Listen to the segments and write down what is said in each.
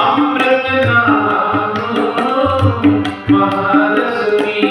ਅੰਮ੍ਰਿਤ ਨਾਮ ਮਹਾਰਸਮੀ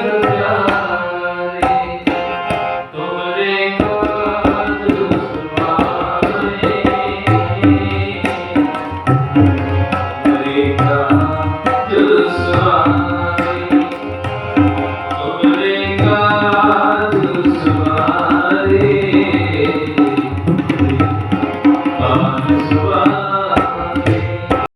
mais.